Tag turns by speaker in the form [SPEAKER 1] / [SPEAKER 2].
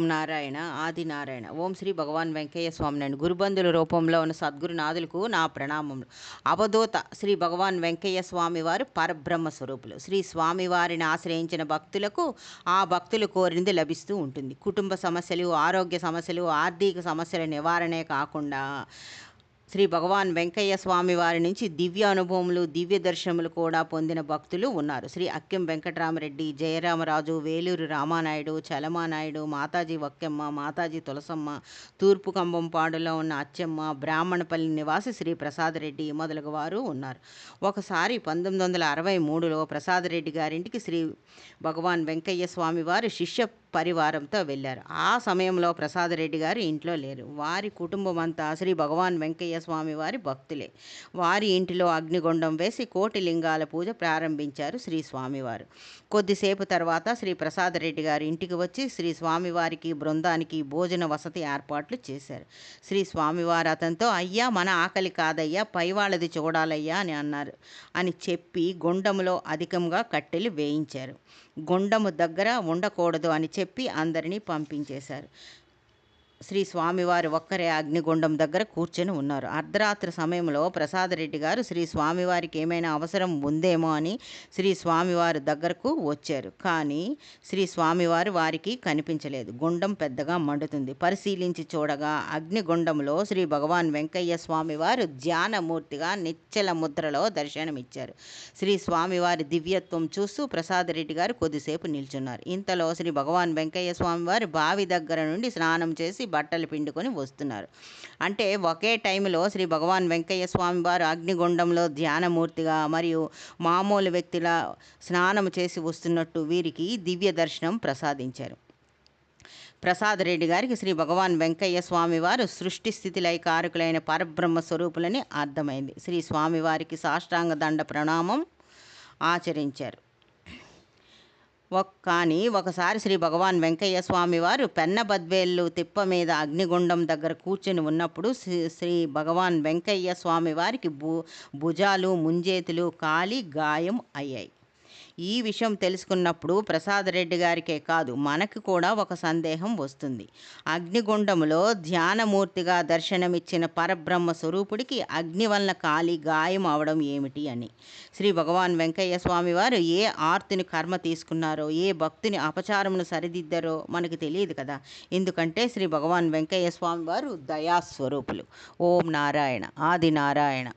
[SPEAKER 1] ఓం నారాయణ ఆది నారాయణ. ఓం శ్రీ భగవాన్ వెంకయ్య స్వామి నేను గురుబంధుల రూపంలో ఉన్న సద్గురునాథులకు నా ప్రణామములు. అవధూత శ్రీ భగవాన్ వెంకయ్య స్వామి వారు పరబ్రహ్మ స్వరూపులు. శ్రీ స్వామివారిని ఆశ్రయించిన భక్తులకు ఆ భక్తులు కోరినది లభిస్తూ ఉంటుంది. కుటుంబ సమస్యలు ఆరోగ్య సమస్యలు ఆర్థిక సమస్యల నివారణే కాకుండా శ్రీ భగవాన్ వెంకయ్య స్వామి వారి నుంచి దివ్య అనుభవములు దివ్య దర్శనములు కూడా పొందిన భక్తులు ఉన్నారు. శ్రీ అక్కిం వెంకటరామరెడ్డి జయరామరాజు వేలూరు రామానాయుడు చలమానాయుడు మాతాజీ వక్కెమ్మ మాతాజీ తులసమ్మ తూర్పు కంబంపాడులో ఉన్న అచ్చమ్మ బ్రాహ్మణపల్లి నివాసి శ్రీ ప్రసాదరెడ్డి మొదలగు వారు ఉన్నారు. ఒకసారి పంతొమ్మిది వందల అరవై మూడులో ప్రసాదరెడ్డి గారింటికి శ్రీ భగవాన్ వెంకయ్య స్వామి వారు శిష్య పరివారంతో వెళ్ళారు. ఆ సమయంలో ప్రసాదరెడ్డి గారు ఇంట్లో లేరు. వారి కుటుంబం అంతా శ్రీ భగవాన్ వెంకయ్య స్వామి వారి భక్తులే. వారి ఇంటిలో అగ్నిగుండం వేసి కోటి లింగాల పూజ ప్రారంభించారు శ్రీ స్వామివారు. కొద్దిసేపు తర్వాత శ్రీ ప్రసాదరెడ్డి గారు ఇంటికి వచ్చి శ్రీ స్వామివారికి బృందానికి భోజన వసతి ఏర్పాట్లు చేశారు. శ్రీ స్వామివారు అతనితో అయ్యా మన ఆకలి కాదయ్యా పైవాళ్ళది చూడాలయ్యా అని అన్నారు. అని చెప్పి గుండంలో అధికంగా కట్టెలు వేయించారు. గుండము దగ్గర ఉండకూడదు అని చెప్పి అందరినీ పంపించేశారు. శ్రీ స్వామివారు ఒక్కరే అగ్నిగుండం దగ్గర కూర్చొని ఉన్నారు. అర్ధరాత్రి సమయంలో ప్రసాదరెడ్డి గారు శ్రీ స్వామివారికి ఏమైనా అవసరం ఉందేమో అని శ్రీ స్వామివారి దగ్గరకు వచ్చారు. కానీ శ్రీ స్వామివారు వారికి కనిపించలేదు. గుండం పెద్దగా మండుతుంది. పరిశీలించి చూడగా అగ్నిగుండంలో శ్రీ భగవాన్ వెంకయ్య స్వామివారు ధ్యానమూర్తిగా నిచ్చల ముద్రలో దర్శనమిచ్చారు. శ్రీ స్వామివారి దివ్యత్వం చూస్తూ ప్రసాదరెడ్డి గారు కొద్దిసేపు నిల్చున్నారు. ఇంతలో శ్రీ భగవాన్ వెంకయ్య స్వామివారు బావి దగ్గర నుండి స్నానం చేసి బట్టలు పిండుకొని వస్తున్నారు. అంటే ఒకే టైంలో శ్రీ భగవాన్ వెంకయ్య స్వామి వారు అగ్నిగుండంలో ధ్యానమూర్తిగా మరియు మామూలు వ్యక్తుల స్నానం చేసి వస్తున్నట్టు వీరికి దివ్య దర్శనం ప్రసాదించారు. ప్రసాద్ రెడ్డి గారికి శ్రీ భగవాన్ వెంకయ్య స్వామి వారు సృష్టి స్థితి లయకారకులైన పరబ్రహ్మ స్వరూపులని అర్థమైంది. శ్రీ స్వామివారికి సాష్టాంగ దండ ప్రణామం ఆచరించారు. ఒక్ కానీ ఒకసారి శ్రీ భగవాన్ వెంకయ్య స్వామి వారు పెన్నబద్వేళ్ళు తిప్ప మీద అగ్నిగుండం దగ్గర కూర్చుని ఉన్నప్పుడు శ్రీ శ్రీ భగవాన్ వెంకయ్య స్వామి వారికి భు భుజాలు ముంజేతులు కాలి గాయం అయ్యాయి. ఈ విషయం తెలుసుకున్నప్పుడు ప్రసాదరెడ్డి గారికే కాదు మనకు కూడా ఒక సందేహం వస్తుంది. అగ్నిగుండములో ధ్యానమూర్తిగా దర్శనమిచ్చిన పరబ్రహ్మ స్వరూపుడికి అగ్ని వలన కాలి గాయం అవడం ఏమిటి అని. శ్రీ భగవాన్ వెంకయ్య స్వామి వారు ఏ ఆర్తిని కర్మ తీసుకున్నారో ఏ భక్తుని అపచారమును సరిదిద్దారో మనకు తెలియదు కదా. ఎందుకంటే శ్రీ భగవాన్ వెంకయ్య స్వామి వారు దయాస్వరూపులు. ఓం నారాయణ ఆది నారాయణ.